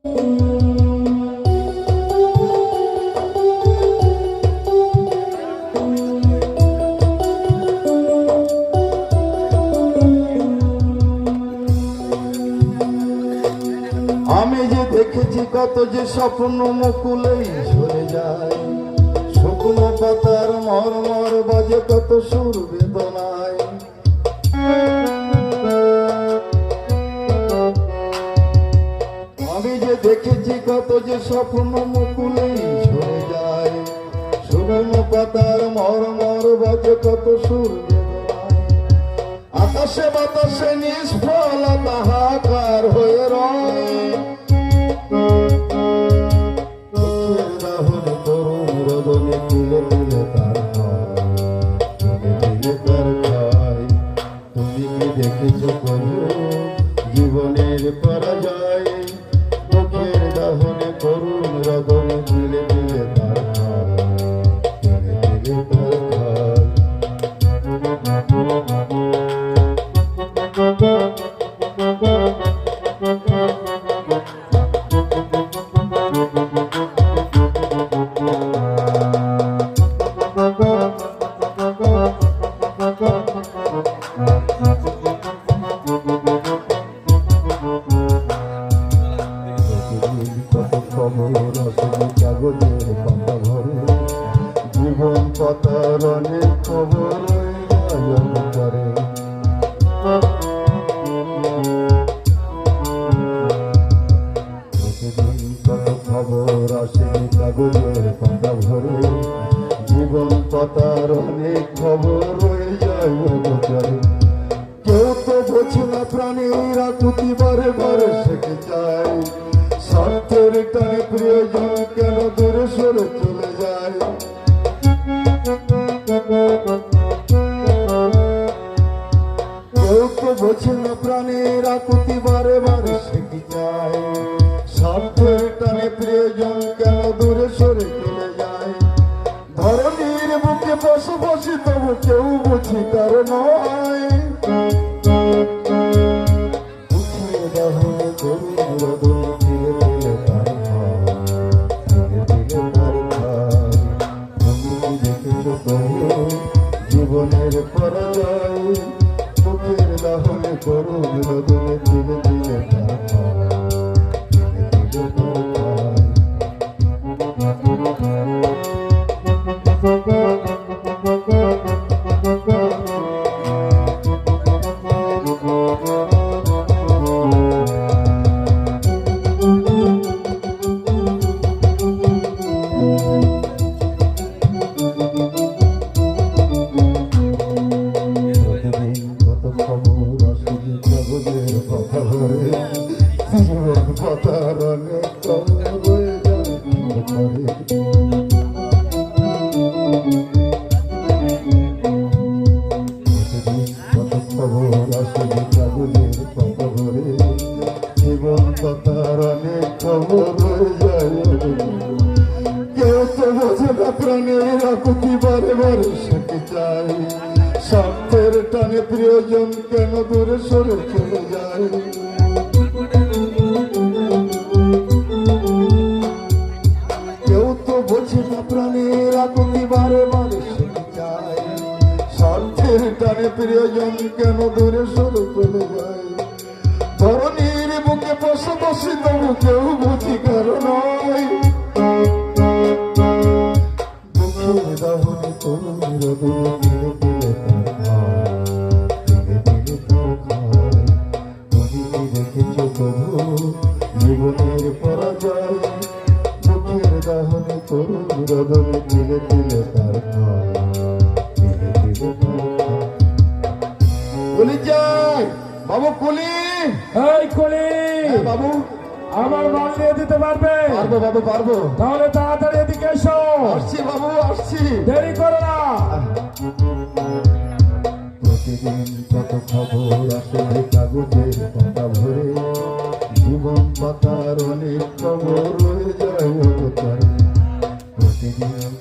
আমি যে দেখেছি কত যে স্বপ্ন মুকুলেই ঝরে যায়। শুকনো পাতার মরমর বাজে কত সুর বেদনায় দেখেছি কত যে স্বপ্ন মুকুলেই ঝরে যায়। শুকনো পাতার মরমর বাজে কত সুর আকাশে বাতাসে নিষ্ফল তাহাকার হয়ে রয়। জীবনের পরাজয়। আসলে কাগজের পাতা ভরে। জীবন পাতার অনেক খবর করে খবর আসে কাগজের পাতা ভরে। জীবন পাতার অনেক খবর রয়ে যায় করে কেউ তো বোঝে না প্রাণীরা কুতি বারে বারে শেখে যায়। টানে প্রিয়জন কেন দূরে সরে চলে যায়? কেউ তো বারে বারে যায়। স্বার্থের টানে প্রিয়জন কেন দূরে সরে আসলে কাগজের কথা ধরে জীবন কথার অনেক রয়ে যায় জীবন কথার অনেক খবর কেউ তো বোঝে না প্রাণের আকুতি বারে বারে চাই টানে প্রিয়জন কেন দূরে সরে চলে যায়? কেউ তো বোঝে না প্রাণের আকুতি বারে বারে স্বার্থের টানে প্রিয়জন কেন দূরে সরে চলে যায়? ধরনীর বুকে বসে তবু কেউ বুঝি কারণ দুঃখের জীবনের পরাজয় দুঃখের দাহনে তরুণ রদনে ফিরে ফিরে তার কলি যাই বাবু কলি। এই কলি হ্যাঁ, বাবু। আমার মাল নিয়ে দিতে পারবে? পারব বাবু পারব। তাহলে তাড়াতাড়ি এদিকে এসো। আসছি বাবু আসছি। দেরি করো না। প্রতিদিন কত খবর আসে কাগজে জীবন পাতার অনেক কবর রয়ে যায় প্রতিদিন